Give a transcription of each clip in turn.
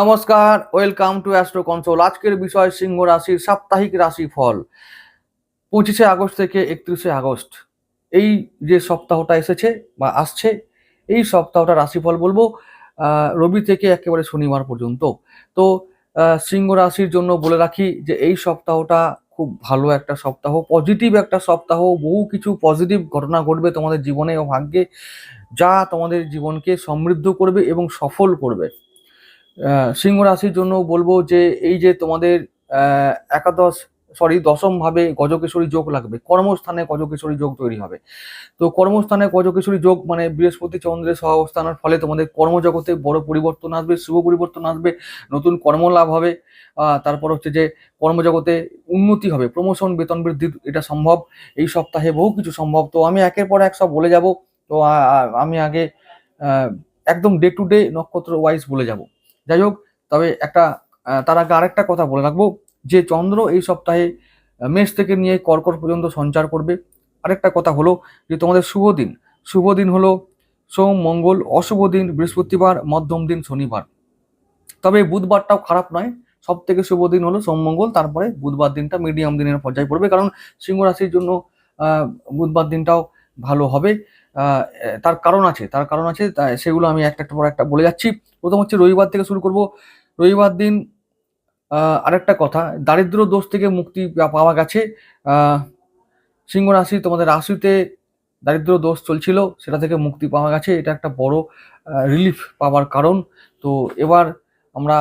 নমস্কার, welcome to astro console. আজকের বিষয় সিংহ রাশির সাপ্তাহিক রাশি ফল পঁচিশে আগস্ট থেকে একত্রিশে আগস্ট। এই যে সপ্তাহটা এসেছে বা আসছে, এই সপ্তাহটা রাশিফল বলব রবি থেকে একেবারে শনিবার পর্যন্ত। তো সিংহ রাশির জন্য বলে রাখি যে এই সপ্তাহটা খুব ভালো একটা সপ্তাহ, পজিটিভ একটা সপ্তাহ, বহু কিছু পজিটিভ ঘটনা ঘটবে তোমাদের জীবনে ও ভাগ্যে, যা তোমাদের জীবনকে সমৃদ্ধ করবে এবং সফল করবে। সিংহ রাশির জন্য বলব যে এই যে তোমাদের একাদশ সরি দশম ভাবে গজকেশরী যোগ লাগবে। কর্মস্থানে গজকেশরী যোগ তৈরি হবে। তো কর্মস্থানে গজকেশরী যোগ মানে বৃহস্পতি, চন্দ্রের সহ অবস্থানের ফলে তোমাদের কর্মজগতে বড় পরিবর্তন আসবে, শুভ পরিবর্তন আসবে, নতুন কর্মলাভ হবে। তারপর হচ্ছে যে কর্মজগতে উন্নতি হবে প্রমোশন বেতন বৃদ্ধি এটা সম্ভব, এই সপ্তাহে বহু কিছু সম্ভব। তো আমি একের পর এক সব বলে যাব। তো আমি আগে একদম ডে টু ডে নক্ষত্র ওয়াইজ বলে যাব। যাই হোক, তবে একটা তার আগে আরেকটা কথা বলে রাখব, যে চন্দ্র এই সপ্তাহে মেষ থেকে নিয়ে কর্কট পর্যন্ত সঞ্চার করবে। আরেকটা কথা হলো যে তোমাদের শুভ দিন। শুভ দিন হলো সোম, মঙ্গল, অশুভ দিন, বৃহস্পতিবার, মধ্যম দিন, শনিবার। তবে বুধবারটাও খারাপ নয় সব থেকে শুভ দিন হলো সোম, মঙ্গল, তারপরে বুধবার দিনটা মিডিয়াম দিনের পর্যায়ে পড়বে, কারণ সিংহ রাশির জন্য বুধবার দিনটাও ভালো হবে। তার কারণ আছে, তার কারণ আছে সেগুলো আমি একটা একটা পর একটা বলে যাচ্ছি। প্রথম হচ্ছে রবিবার থেকে শুরু করব। রবিবার দিন আরেকটা কথা, দারিদ্র দোষ থেকে মুক্তি পাওয়া গেছে। সিংহ রাশি তোমাদের রাশিতে দারিদ্র দোষ চলছিল, সেটা থেকে মুক্তি পাওয়া গেছে। এটা একটা বড় রিলিফ পাওয়ার কারণ। তো এবার আমরা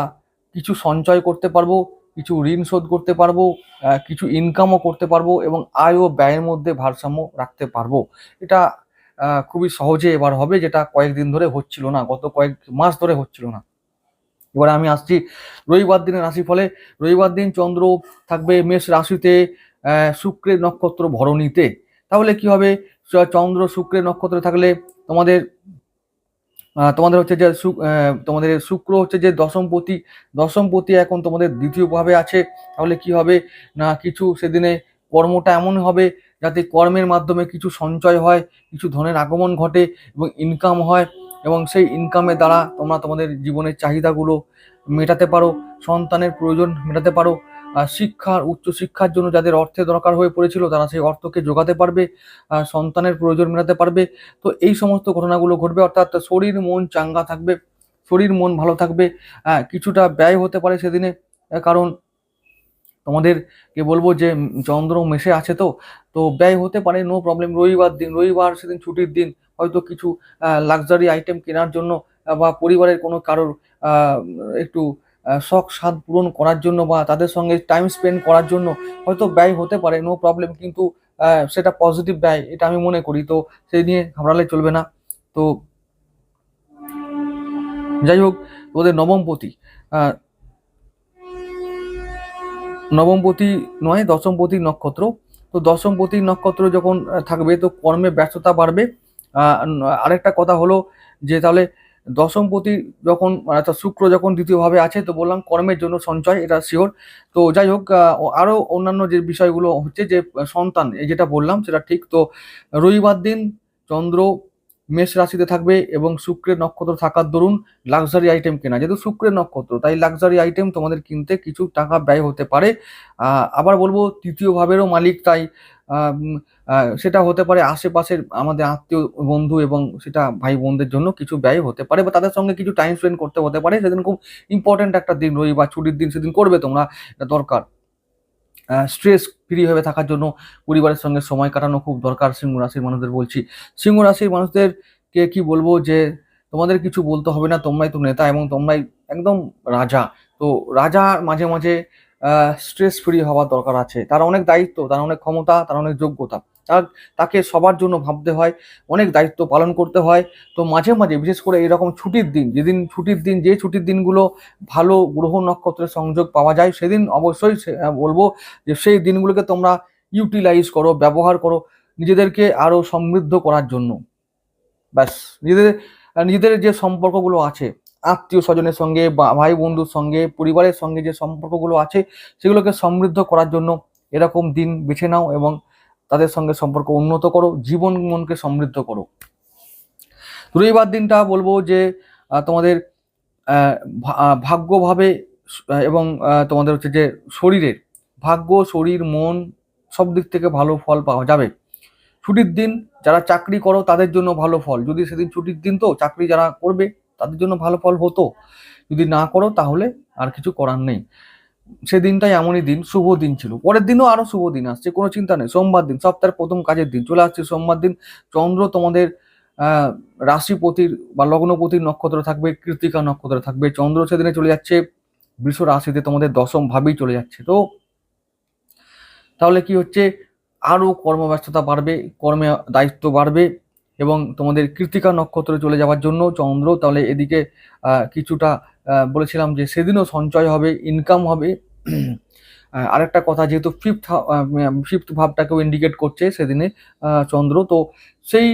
কিছু সঞ্চয় করতে পারব, কিছু ঋণ শোধ করতে পারব কিছু ইনকামও করতে পারব এবং আয় ও ব্যয়ের মধ্যে ভারসাম্য রাখতে পারব। এটা খুবই সহজে এবার হবে, যেটা কয়েকদিন ধরে হচ্ছিল না, গত কয়েক মাস ধরে হচ্ছিল না। এবারে আমি আসছি রবিবার দিনের রাশি ফলে রবিবার দিন চন্দ্র থাকবে মেষ রাশিতে শুক্রের নক্ষত্র ভরণীতে। তাহলে কি হবে? চন্দ্র শুক্রের নক্ষত্রে থাকলে তোমাদের তোমাদের হচ্ছে যে তোমাদের শুক্র হচ্ছে যে দশমপতি দশমপতি এখন তোমাদের দ্বিতীয় ভাবে আছে। তাহলে কি হবে? না, কিছু সেদিনে কর্মটা এমন হবে যাতে কর্মের মাধ্যমে কিছু সঞ্চয় হয়, কিছু ধনের আগমন ঘটে এবং ইনকাম হয় এবং সেই ইনকামের দ্বারা তোমরা তোমাদের জীবনের চাহিদাগুলো মেটাতে পারো, সন্তানের প্রয়োজন মেটাতে পারো। শিক্ষার উচ্চশিক্ষার জন্য যাদের অর্থের দরকার হয়ে পড়েছিল, তারা সেই অর্থকে যোগাতে পারবে সন্তানের প্রয়োজন মেটাতে পারবে। তো এই সমস্ত ঘটনাগুলো ঘটবে, অর্থাৎ শরীর, মন চাঙ্গা থাকবে, শরীর, মন ভালো থাকবে। কিছুটা ব্যয় হতে পারে সেদিনে কারণ তোমাদেরকে বলব যে চন্দ্র মেশে আছে তো তো ব্যয় হতে পারে নো প্রবলেম রবিবার দিন, রবিবার সেদিন ছুটির দিন হয়তো কিছু লাক্সারি আইটেম কেনার জন্য বা পরিবারের কোনো কারোর একটু শখ স্বাদ পূরণ করার জন্য বা তাদের সঙ্গে টাইম স্পেন্ড করার জন্য হয়তো ব্যয় হতে পারে নো প্রবলেম কিন্তু সেটা পজিটিভ ব্যয়, এটা আমি মনে করি। তো সেই নিয়ে ঘাবড়ালে চলবে না। তো যাই হোক, তোমাদের নবমপতি নবমপতি নয় দশমপতি নক্ষত্র। তো দশমপতি নক্ষত্র যখন থাকবে, তো কর্মে ব্যস্ততা বাড়বে। আরেকটা কথা হলো যে তাহলে দশমপতি যখন, অর্থাৎ শুক্র যখন দ্বিতীয়ভাবে আছে, তো বললাম কর্মের জন্য সঞ্চয়, এটা শিওর তো যাই হোক আরও অন্যান্য যে বিষয়গুলো হচ্ছে যে সন্তান যেটা বললাম, সেটা ঠিক। তো রবিবার দিন চন্দ্র মেষ রাশিতে থাকবে এবং শুক্রের নক্ষত্র থাকার দরুন লাক্সারি আইটেম কেনা। যেহেতু শুক্রের নক্ষত্র, তাই লাক্সারি আইটেম তোমাদের কিনতে কিছু টাকা ব্যয় হতে পারে। আবার বলব তৃতীয় ভাবেরও মালিক, তাই সেটা হতে পারে আশেপাশের আমাদের আত্মীয় বন্ধু এবং সেটা ভাই বোনদের জন্য কিছু ব্যয় হতে পারে বা তাদের সঙ্গে কিছু টাইম স্পেন্ড করতে হতে পারে। সেদিন খুব ইম্পর্ট্যান্ট একটা দিন, রবিবার ছুটির দিন সেদিন করবে তোমরা দরকার। স্ট্রেস ফ্রি হয়ে থাকার জন্য পরিবারের সঙ্গে সময় কাটানো খুব দরকার, সিংহ রাশির মানুষদের বলছি। সিংহ রাশির মানুষদেরকে কি বলব যে, তোমাদের কিছু বলতে হবে না, তোমরাই তো নেতা এবং তোমরাই একদম রাজা। তো রাজার মাঝে মাঝে স্ট্রেস ফ্রি হওয়ার দরকার আছে। তার অনেক দায়িত্ব, তার অনেক ক্ষমতা, তার অনেক যোগ্যতা। তার তাকে সবার জন্য ভাবতে হয়, অনেক দায়িত্ব পালন করতে হয়। তো মাঝে মাঝে বিশেষ করে এরকম ছুটির দিন, যেদিন ছুটির দিন, যে ছুটির দিনগুলো ভালো গ্রহ নক্ষত্রের সংযোগ পাওয়া যায়, সেদিন অবশ্যই বলব যে সেই দিনগুলোকে তোমরা ইউটিলাইজ করো, ব্যবহার করো নিজেদেরকে আরও সমৃদ্ধ করার জন্য। ব্যাস, নিজেদের নিজেদের যে সম্পর্কগুলো আছে, আত্মীয় স্বজনের সঙ্গে বা ভাই বন্ধুর সঙ্গে, পরিবারের সঙ্গে যে সম্পর্কগুলো আছে, সেগুলোকে সমৃদ্ধ করার জন্য এরকম দিন বেছে নাও এবং তাদের সঙ্গে সম্পর্ক উন্নত করো, জীবন মনকে সমৃদ্ধ করো। রবিবার দিনটা বলব যে তোমাদের ভাগ্যভাবে এবং তোমাদের হচ্ছে যে শরীরের ভাগ্য, শরীর, মন সব দিক থেকে ভালো ফল পাওয়া যাবে। ছুটির দিন যারা চাকরি করো তাদের জন্য ভালো ফল। যদি সেদিন ছুটির দিন তো চাকরি যারা করবে তাদের জন্য ভালো ফল হতো। যদি না করো তাহলে আর কিছু করার নেই। সেদিনটাই এমনই দিন, শুভ দিন ছিল। পরের দিনও আরও শুভ দিন আসছে, কোনো চিন্তা নেই। সোমবার দিন, সপ্তাহের প্রথম কাজের দিন, চলে আসছে সোমবার দিন। চন্দ্র তোমাদের রাশিপতির বা লগ্নপতির নক্ষত্র থাকবে কৃতিকা নক্ষত্র থাকবে। চন্দ্র সেদিনে চলে যাচ্ছে, বৃষ রাশিতে তোমাদের দশম ভাবেই চলে যাচ্ছে। তো তাহলে কি হচ্ছে? আরও কর্মব্যস্ততা বাড়বে, কর্মে দায়িত্ব বাড়বে এবং তোমাদের কৃতিকা নক্ষত্রে চলে যাওয়ার জন্য চন্দ্র তাহলে এদিকে কিছুটা বলেছিলাম যে সেদিনও সঞ্চয় হবে ইনকাম হবে। আরেকটা কথা, যেহেতু ফিফথ ফিফথ ভাবটাকেও ইন্ডিকেট করছে সেদিনে চন্দ্র, তো সেই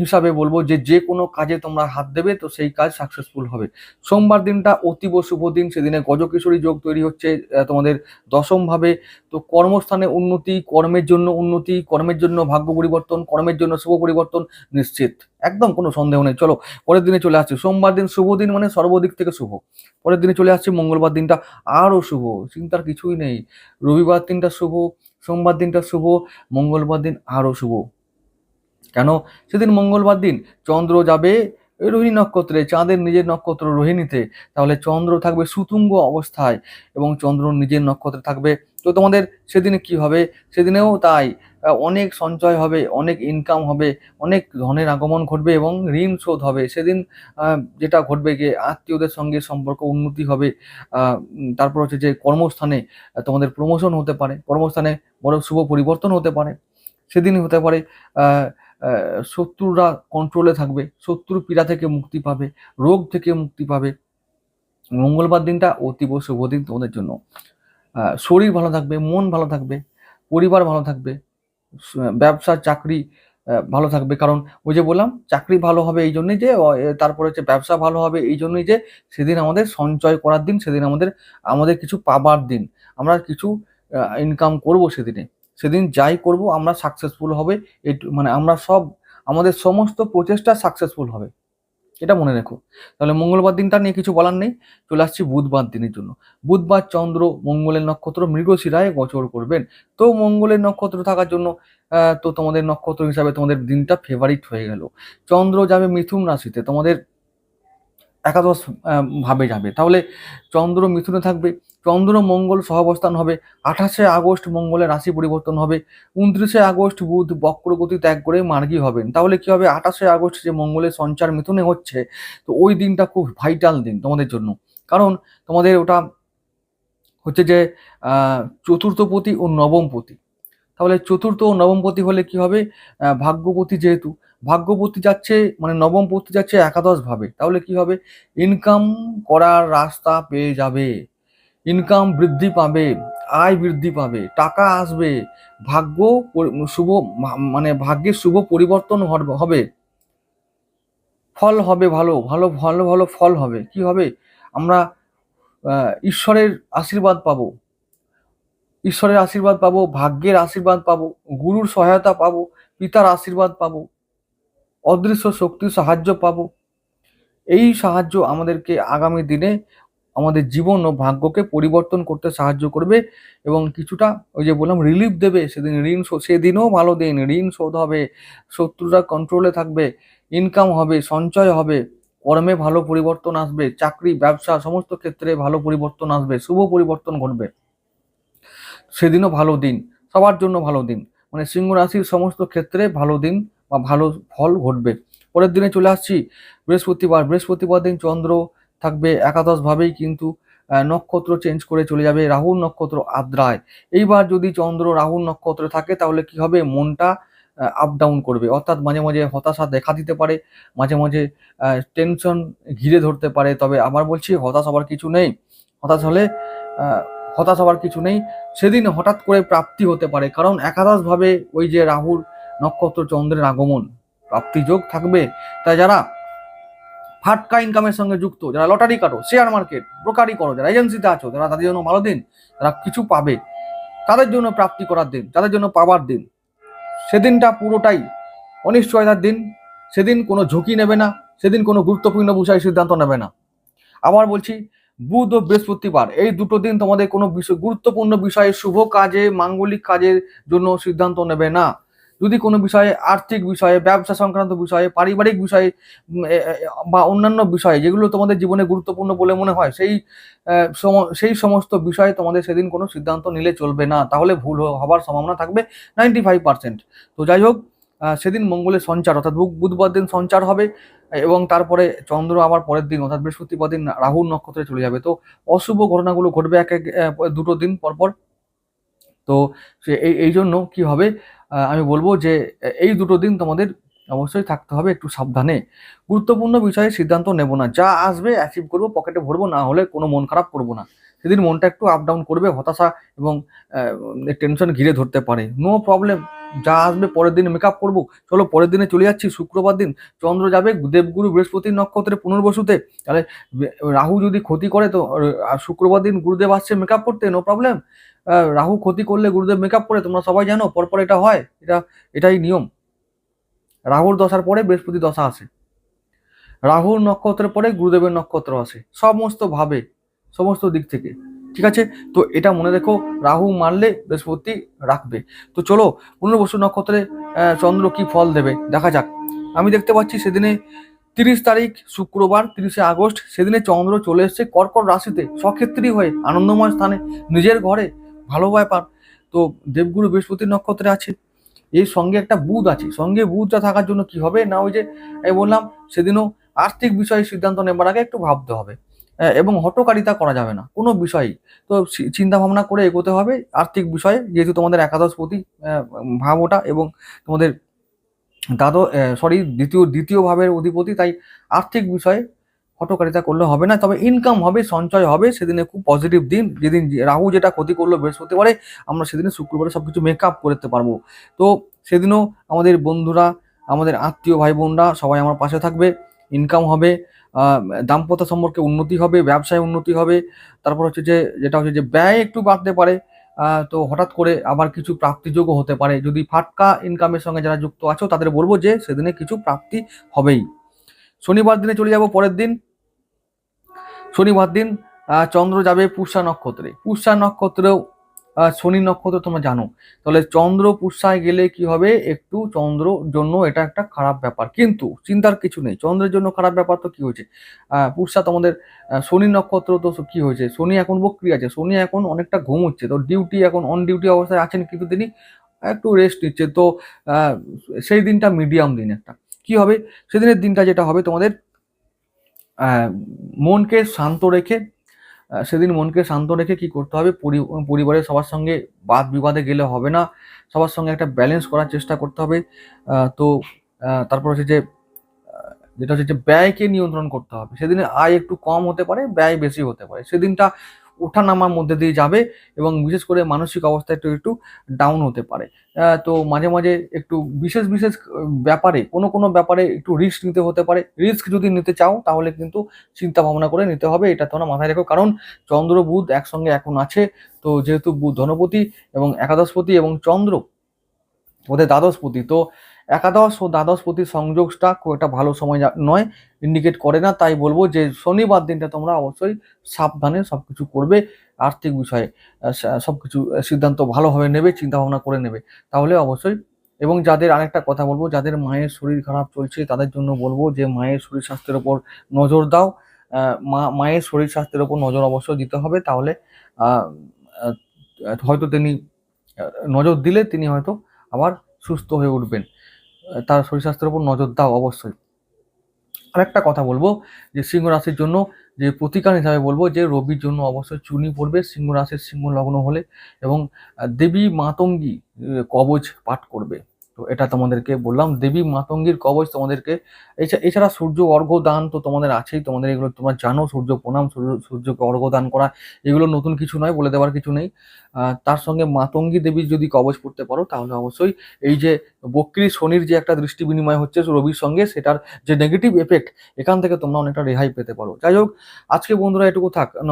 হিসাবে বলব যে যে কোনো কাজে তোমরা হাত দেবে, তো সেই কাজ সাকসেসফুল হবে। সোমবার দিনটা অতীব শুভ দিন, সেদিনে গজকিশোরী যোগ তৈরি হচ্ছে তোমাদের দশম ভাবে তো কর্মস্থানে উন্নতি, কর্মের জন্য উন্নতি, কর্মের জন্য ভাগ্য পরিবর্তন, কর্মের জন্য শুভ পরিবর্তন নিশ্চিত। একদম কোনো সন্দেহ নেই। চলো, পরের দিনে চলে আসছে। সোমবার দিন শুভ দিন মানে সর্বদিক থেকে শুভ। পরের দিনে চলে আসছে, মঙ্গলবার দিনটা আরও শুভ। চিন্তার কিছুই নেই। রবিবার দিনটা শুভ, সোমবার দিনটা শুভ, মঙ্গলবার দিন আরও শুভ। কেন? সেদিন মঙ্গলবার দিন চন্দ্র যাবে রোহিণী নক্ষত্রে, চাঁদের নিজের নক্ষত্র রোহিণীতে। তাহলে চন্দ্র থাকবে সুতুঙ্গ অবস্থায় এবং চন্দ্র নিজের নক্ষত্রে থাকবে। তো তোমাদের সেদিনে কি হবে? সেদিনেও তাই অনেক সঞ্চয় হবে, অনেক ইনকাম হবে, অনেক ধনের আগমন ঘটবে এবং ঋণ শোধ হবে। সেদিন যেটা ঘটবে গিয়ে আত্মীয়দের সঙ্গে সম্পর্ক উন্নতি হবে তারপর হচ্ছে যে কর্মস্থানে তোমাদের প্রমোশন হতে পারে। কর্মস্থানে বড় শুভ পরিবর্তন হতে পারে। সেদিনই হতে পারে শত্রুরা কন্ট্রোলে থাকবে, শত্রু পীড়া থেকে মুক্তি পাবে, রোগ থেকে মুক্তি পাবে। মঙ্গলবার দিনটা অতীব শুভ দিন তোমাদের জন্য। শরীর ভালো থাকবে, মন ভালো থাকবে, পরিবার ভালো থাকবে ব্যবসা চাকরি ভালো থাকবে। কারণ ওই যে বললাম, চাকরি ভালো হবে এই জন্যই যে তারপরে হচ্ছে ব্যবসা ভালো হবে এই জন্যই যে, সেদিন আমাদের সঞ্চয় করার দিন, সেদিন আমাদের আমাদের কিছু পাবার দিন। আমরা কিছু ইনকাম করব সেদিনে। সেদিন যাই করব, আমরা সাকসেসফুল হবে মানে আমরা সব, আমাদের সমস্ত প্রচেষ্টা সাকসেসফুল হবে। এটা মনে রেখো। তাহলে মঙ্গলবার দিনটা নিয়ে কিছু বলার নেই, চলে আসছি বুধবার দিনের জন্য। বুধবার চন্দ্র, মঙ্গলের নক্ষত্র মৃগশিরায় গোচর করবেন। তো মঙ্গলের নক্ষত্র থাকার জন্য তো তোমাদের নক্ষত্র হিসাবে তোমাদের দিনটা ফেভারিট হয়ে গেল। চন্দ্র যাবে মিথুন রাশিতে, তোমাদের একাদশ ভাবে যাবে। তাহলে চন্দ্র মিথুনে থাকবে। চন্দ্র মঙ্গল সহাবস্থান হবে। আঠাশে আগস্ট মঙ্গলের রাশি পরিবর্তন হবে। উনত্রিশে আগস্ট বুধ বক্রগতি ত্যাগ করে মার্গী হবেন। তাহলে কি হবে? আঠাশে আগস্ট যে মঙ্গলের সঞ্চার মিথুনে হচ্ছে, তো ওই দিনটা খুব ভাইটাল দিন তোমাদের জন্য। কারণ তোমাদের ওটা হচ্ছে যে চতুর্থপতি ও নবমপতি। তাহলে চতুর্থ ও নবমপতি হলে কি হবে? ভাগ্যপতি যেহেতু ভাগ্যপতি যাচ্ছে মানে নবমপতি যাচ্ছে একাদশ ভাবে। তাহলে কি হবে? ইনকাম করার রাস্তা পেয়ে যাবে। ইনকাম বৃদ্ধি পাবে, আয় বৃদ্ধি পাবে, টাকা আসবে, ভাগ্য শুভ মানে ভাগ্যের শুভ পরিবর্তন হবে। ফল হবে ভালো ভালো ভালো ভালো ফল হবে। কি হবে? আমরা ঈশ্বরের আশীর্বাদ পাবো। ঈশ্বরের আশীর্বাদ পাবো, ভাগ্যের আশীর্বাদ পাবো, গুরুর সহায়তা পাবো, পিতার আশীর্বাদ পাবো। অদৃশ্য শক্তির সাহায্য পাবো। এই সাহায্য আমাদেরকে আগামী দিনে আমাদের জীবন ও ভাগ্যকে পরিবর্তন করতে সাহায্য করবে এবং কিছুটা ওই যে বললাম রিলিফ দেবে। সেদিন ঋণ সেদিনও ভালো দিন। ঋণ শোধ হবে, শত্রুরা কন্ট্রোলে থাকবে ইনকাম হবে, সঞ্চয় হবে, কর্মে ভালো পরিবর্তন আসবে, চাকরি, ব্যবসা সমস্ত ক্ষেত্রে ভালো পরিবর্তন আসবে, শুভ পরিবর্তন ঘটবে। সেদিনও ভালো দিন, সবার জন্য ভালো দিন। মানে সিংহ রাশির সমস্ত ক্ষেত্রে ভালো দিন বা ভালো ফল ঘটবে। পরের দিনে চলে আসছি বৃহস্পতিবার। বৃহস্পতিবার দিন চন্দ্র থাকবে একাদশভাবেই কিন্তু নক্ষত্র চেঞ্জ করে চলে যাবে রাহুর নক্ষত্র আদ্রায়। এইবার যদি চন্দ্র রাহুর নক্ষত্রে থাকে তাহলে কি হবে? মনটা আপ ডাউন করবে। অর্থাৎ মাঝে মাঝে হতাশা দেখা দিতে পারে, মাঝে মাঝে টেনশন ঘিরে ধরতে পারে। তবে আবার বলছি, হতাশ হবার কিছু নেই। হতাশ হলে হতাশ হবার কিছু নেই। সেদিন হঠাৎ করে প্রাপ্তি হতে পারে। কারণ একাদশভাবে ওই যে রাহুর নক্ষত্র চন্দ্রের আগমন প্রাপ্তি যোগ থাকবে। তাই যারা ফাটকা ইনকামের সঙ্গে যুক্ত, যারা লটারি কাটো শেয়ার মার্কেট ব্রোকারি করো, যারা এজেন্সিতে আছো, যারা তাদের জন্য ভালো দিন, তারা কিছু পাবে। তাদের জন্য প্রাপ্তি করার দিন তাদের জন্য পাওয়ার দিন। সেদিনটা পুরোটাই অনিশ্চয়তার দিন। সেদিন কোনো ঝুঁকি নেবে না, সেদিন কোনো গুরুত্বপূর্ণ বিষয়ে সিদ্ধান্ত নেবে না। আবার বলছি, বুধ ও বৃহস্পতিবার, এই দুটো দিন তোমাদের কোনো বিষয়, গুরুত্বপূর্ণ বিষয়ে শুভ কাজে, মাঙ্গলিক কাজের জন্য সিদ্ধান্ত নেবে না। যদি কোনো বিষয়ে আর্থিক বিষয়ে, ব্যবসা সংক্রান্ত বিষয়ে, পারিবারিক বিষয়ে বা অন্যান্য বিষয়ে যেগুলো তোমাদের জীবনে গুরুত্বপূর্ণ বলে মনে হয়, সেই সেই সমস্ত বিষয়ে তোমাদের সেদিন কোনো সিদ্ধান্ত নিলে চলবে না। তাহলে ভুল হ- হবার সম্ভাবনা থাকবে নাইনটি ফাইভ পার্সেন্ট। তো যাই হোক সেদিন মঙ্গলের সঞ্চার, অর্থাৎ বুধবার দিন সঞ্চার হবে এবং তারপরে চন্দ্র আবার পরের দিন, অর্থাৎ বৃহস্পতিবার দিন রাহুর নক্ষত্রে চলে যাবে। তো অশুভ ঘটনাগুলো ঘটবে এক এক দুটো দিন পর পর তো সে এই এই জন্য কি হবে? আমি বলব যে এই দুটো দিন তোমাদের অবশ্যই থাকতে হবে একটু সাবধানে। গুরুত্বপূর্ণ বিষয়ে সিদ্ধান্ত নেব না। যা আসবে অ্যাচিভ করব পকেটে ভরবো, না হলে কোনো মন খারাপ করব না। সেদিন মনটা একটু আপ ডাউন করবে, হতাশা এবং টেনশন ঘিরে ধরতে পারে। নো প্রবলেম যা আসবে পরের দিন মেকআপ করব। চলো পরের দিনে চলে যাচ্ছি, শুক্রবার দিন। চন্দ্র যাবে দেবগুরু বৃহস্পতির নক্ষত্রে পুনর্বসুতে। তাহলে রাহু যদি ক্ষতি করে তো শুক্রবার দিন গুরুদেব আসছে মেকআপ করতে নো প্রবলেম রাহু ক্ষতি করলে গুরুদেব মেকআপ করে, তোমরা সবাই জানো, পরপর এটা হয়, এটা, এটাই নিয়ম। রাহুর দশার পরে বৃহস্পতি দশা আসে। রাহুর নক্ষত্রের পরে গুরুদেবের নক্ষত্র আসে। সমস্ত ভাবে, সমস্ত দিক থেকে। ঠিক আছে? তো এটা মনে রেখো, রাহু মারলে বৃহস্পতি রাখবে। তো চলো, পুনর্বসু নক্ষত্রে চন্দ্র কি ফল দেবে? দেখা যাক। আমি দেখতে পাচ্ছি সেদিনে তিরিশ তারিখ, শুক্রবার, তিরিশে আগস্ট, সেদিনে চন্দ্র চলে এসেছে কর্কট রাশিতে, সক্ষেত্রী হয়ে, আনন্দময় স্থানে, নিজের ঘরে, ভালো ব্যাপার। তো দেবগুরু বৃহস্পতি নক্ষত্রে আছে। এর সঙ্গে একটা বুধ আছে। সঙ্গে বুধটা থাকার জন্য কি হবে? না ওই যে আমি বললাম, সেদিনও আর্থিক বিষয়ে সিদ্ধান্ত নেবার আগে একটু ভাবতে হবে। এবং হটকারিতা করা যাবে না, কোনো বিষয়েই। তো চিন্তা ভাবনা করে এগোতে হবে, আর্থিক বিষয়ে, যেহেতু তোমাদের একাদশ প্রতি ভাব ওটা এবং তোমাদের দ্বাদশ সরি দ্বিতীয় দ্বিতীয় ভাবের অধিপতি, তাই আর্থিক বিষয়ে হটকারিতা করলে হবে না। তবে ইনকাম হবে, সঞ্চয় হবে, সেদিনে খুব পজিটিভ দিন। যেদিন রাহু যেটা ক্ষতি করল বৃহস্পতিবারে, আমরা সেদিনে শুক্রবারে সবকিছু মেকআপ করতে পারব। তো সেদিনও আমাদের বন্ধুরা, আমাদের আত্মীয় ভাই বোনরা সবাই আমার পাশে থাকবে ইনকাম হবে দাম্পত্য সম্পর্কে উন্নতি হবে, ব্যবসায় উন্নতি হবে। তারপর হচ্ছে যে, যেটা হচ্ছে যে, ব্যয় একটু বাড়তে পারে। তো হঠাৎ করে আবার কিছু প্রাপ্তিযোগ্য হতে পারে। যদি ফাটকা ইনকামের সঙ্গে যারা যুক্ত আছো, তাদের বলব যে, সেদিনে কিছু প্রাপ্তি হবেই। শনিবার দিনে চলে যাব পরের দিন। শনিবার দিন চন্দ্র যাবে পুষ্যা নক্ষত্রে। পুষ্যা নক্ষত্রেও শনি নক্ষত্র তোমরা জানো। তাহলে চন্দ্র পুষ্যায় গেলে কি হবে? একটু চন্দ্র জন্য এটা একটা খারাপ ব্যাপার। কিন্তু চিন্তার কিছু নেই। চন্দ্রের জন্য খারাপ ব্যাপার তো কি হয়েছে? পুষ্যা তোমাদের শনি নক্ষত্র তো কি হয়েছে? শনি এখন বক্রি আছে। শনি এখন অনেকটা ঘুমোচ্ছে। তো ডিউটি এখন অন ডিউটি অবস্থায় আছেন কিন্তু তিনি একটু রেস্ট নিচ্ছে। তো সেই দিনটা মিডিয়াম দিন একটা। কি হবে? সেদিনের দিনটা যেটা হবে তোমাদের মনকে শান্ত রেখে সেদিন মনকে শান্ত রেখে কি করতে হবে? পরিবারের সবার সঙ্গে বাদ বিবাদে গেলে হবে না। সবার সঙ্গে একটা ব্যালেন্স করার চেষ্টা করতে হবে। তো তারপর হচ্ছে যে যেটা হচ্ছে যে, ব্যয়কে নিয়ন্ত্রণ করতে হবে। সেদিনে আয় একটু কম হতে পারে, ব্যয় বেশি হতে পারে। সেদিনটা ওঠানামার মধ্যে দিয়ে যাবে এবং বিশেষ করে মানসিক অবস্থা একটু একটু ডাউন হতে পারে। তো মাঝে মাঝে একটু বিশেষ বিশেষ ব্যাপারে, কোনো কোনো ব্যাপারে একটু রিস্ক নিতে হতে পারে। রিস্ক যদি নিতে চাও, তাহলে কিন্তু চিন্তা ভাবনা করে নিতে হবে, এটা তোমরা মাথায় রেখো। কারণ চন্দ্র, বুধ একসঙ্গে এখন আছে, তো যেহেতু বুধ ধনপতি এবং একাদশপতি এবং চন্দ্র ওদের দ্বাদশপতি তো একাদশ ও দ্বাদশপতির সংযোগটা খুব একটা ভালো সময় নয় ইন্ডিকেট করে না। তাই বলব যে শনিবার দিনটা তোমরা অবশ্যই সাবধানে সব কিছু করবে, আর্থিক বিষয়ে সব কিছু সিদ্ধান্ত ভালোভাবে নেবে চিন্তা ভাবনা করে নেবে। তাহলে অবশ্যই, এবং যাদের আরেকটা কথা বলব, যাদের মায়ের শরীর খারাপ চলছে, তাদের জন্য বলব যে মায়ের শরীর স্বাস্থ্যের ওপর নজর দাও। মা, মায়ের শরীর স্বাস্থ্যের ওপর নজর অবশ্যই দিতে হবে। তাহলে হয়তো তিনি নজর দিলে তিনি হয়তো আবার সুস্থ হয়ে উঠবেন। তার শরীর স্বাস্থ্যের উপর নজর দাও অবশ্যই। আরেকটা কথা বলব, যে সিংহ রাশির জন্য যে প্রতিকার হিসাবে বলব, যে রবির জন্য অবশ্যই চুনি পড়বে সিংহ রাশির সিংহ লগ্ন হলে এবং দেবী মাতঙ্গী কবচ পাঠ করবে। তো এটা তোমাদেরকে বললাম। দেবী মাতঙ্গীর কবচ তোমাদেরকে, এছা- এছাড়া সূর্য অর্ঘ্য দান তো তোমাদের আছেই, তোমাদের এগুলো তোমরা জানো, সূর্য প্রণাম, সূর্য, সূর্যকে অর্ঘ্য দান করা, এগুলো নতুন কিছু নয়, বলে দেওয়ার কিছু নেই। তার সঙ্গে মাতঙ্গী দেবীর যদি কবচ পড়তে পারো, তাহলে অবশ্যই এই যে বক্রি শনির যে একটা দৃষ্টি বিনিময় হচ্ছে রবির সঙ্গে, সেটার যে নেগেটিভ এফেক্ট এখান থেকে তোমরা অনেকটা রেহাই পেতে পারো। যাই হোক, আজকে বন্ধুরা এটুকু থাক।